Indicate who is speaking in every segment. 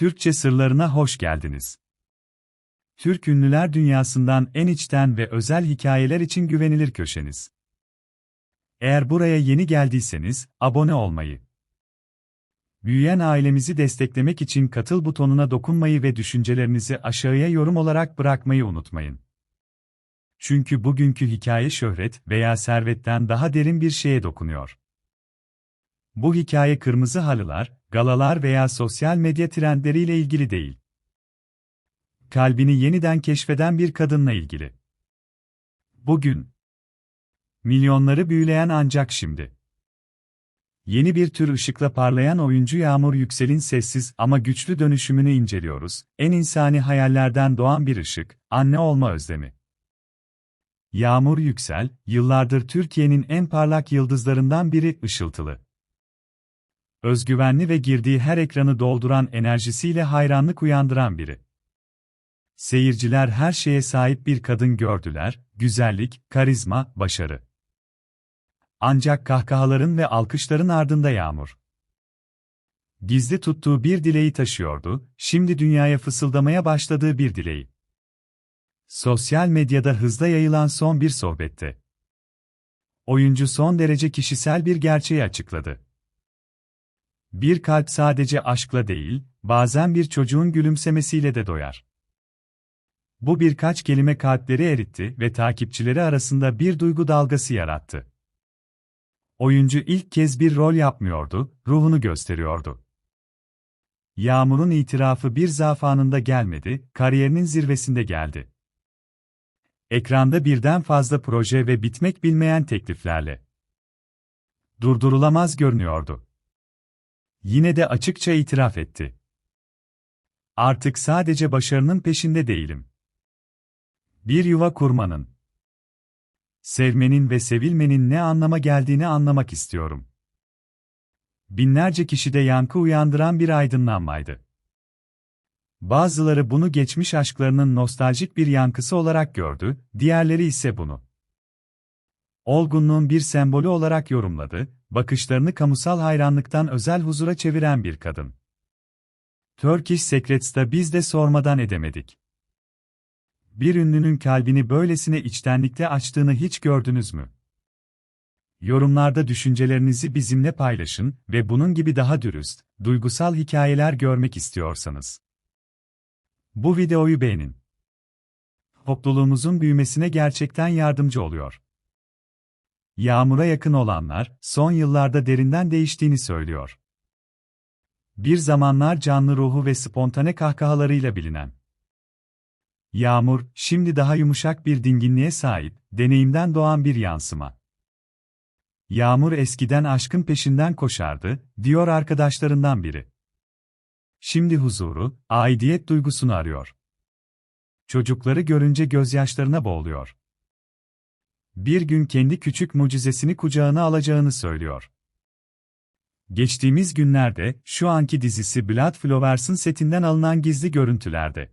Speaker 1: Türkçe sırlarına hoş geldiniz. Türk ünlüler dünyasından en içten ve özel hikayeler için güvenilir köşeniz. Eğer buraya yeni geldiyseniz, abone olmayı, büyüyen ailemizi desteklemek için katıl butonuna dokunmayı ve düşüncelerinizi aşağıya yorum olarak bırakmayı unutmayın. Çünkü bugünkü hikaye şöhret veya servetten daha derin bir şeye dokunuyor. Bu hikaye kırmızı halılar, galalar veya sosyal medya trendleriyle ilgili değil. Kalbini yeniden keşfeden bir kadınla ilgili. Bugün milyonları büyüleyen ancak şimdi. Yeni bir tür ışıkla parlayan oyuncu Yağmur Yüksel'in sessiz ama güçlü dönüşümünü inceliyoruz. En insani hayallerden doğan bir ışık, anne olma özlemi. Yağmur Yüksel, yıllardır Türkiye'nin en parlak yıldızlarından biri ışıltılı özgüvenli ve girdiği her ekranı dolduran enerjisiyle hayranlık uyandıran biri. Seyirciler her şeye sahip bir kadın gördüler, güzellik, karizma, başarı. Ancak kahkahaların ve alkışların ardında yağmur. Gizli tuttuğu bir dileği taşıyordu, şimdi dünyaya fısıldamaya başladığı bir dileği. Sosyal medyada hızla yayılan son bir sohbette. Oyuncu son derece kişisel bir gerçeği açıkladı. Bir kalp sadece aşkla değil, bazen bir çocuğun gülümsemesiyle de doyar. Bu birkaç kelime kalpleri eritti ve takipçileri arasında bir duygu dalgası yarattı. Oyuncu ilk kez bir rol yapmıyordu, ruhunu gösteriyordu. Yağmur'un itirafı bir zaaf anında gelmedi, kariyerinin zirvesinde geldi. Ekranda birden fazla proje ve bitmek bilmeyen tekliflerle. Durdurulamaz görünüyordu. Yine de açıkça itiraf etti. Artık sadece başarının peşinde değilim. Bir yuva kurmanın, sevmenin ve sevilmenin ne anlama geldiğini anlamak istiyorum. Binlerce kişide yankı uyandıran bir aydınlanmaydı. Bazıları bunu geçmiş aşklarının nostaljik bir yankısı olarak gördü, diğerleri ise bunu olgunluğun bir sembolü olarak yorumladı, bakışlarını kamusal hayranlıktan özel huzura çeviren bir kadın. Turkish Secrets'ta biz de sormadan edemedik. Bir ünlünün kalbini böylesine içtenlikle açtığını hiç gördünüz mü? Yorumlarda düşüncelerinizi bizimle paylaşın ve bunun gibi daha dürüst, duygusal hikayeler görmek istiyorsanız. Bu videoyu beğenin. Topluluğumuzun büyümesine gerçekten yardımcı oluyor. Yağmura yakın olanlar, son yıllarda derinden değiştiğini söylüyor. Bir zamanlar canlı ruhu ve spontane kahkahalarıyla bilinen. Yağmur, şimdi daha yumuşak bir dinginliğe sahip, deneyimden doğan bir yansıma. Yağmur eskiden aşkın peşinden koşardı, diyor arkadaşlarından biri. Şimdi huzuru, aidiyet duygusunu arıyor. Çocukları görünce gözyaşlarına boğuluyor bir gün kendi küçük mucizesini kucağına alacağını söylüyor. Geçtiğimiz günlerde, şu anki dizisi Blood Flowers'ın setinden alınan gizli görüntülerde.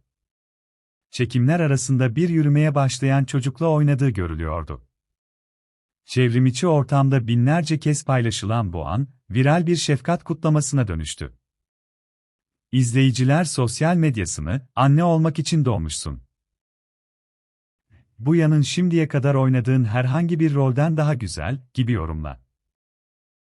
Speaker 1: Çekimler arasında bir yürümeye başlayan çocukla oynadığı görülüyordu. Çevrimiçi ortamda binlerce kez paylaşılan bu an, viral bir şefkat kutlamasına dönüştü. İzleyiciler sosyal medyasını, anne olmak için doğmuşsun bu yanın şimdiye kadar oynadığın herhangi bir rolden daha güzel, gibi yorumla.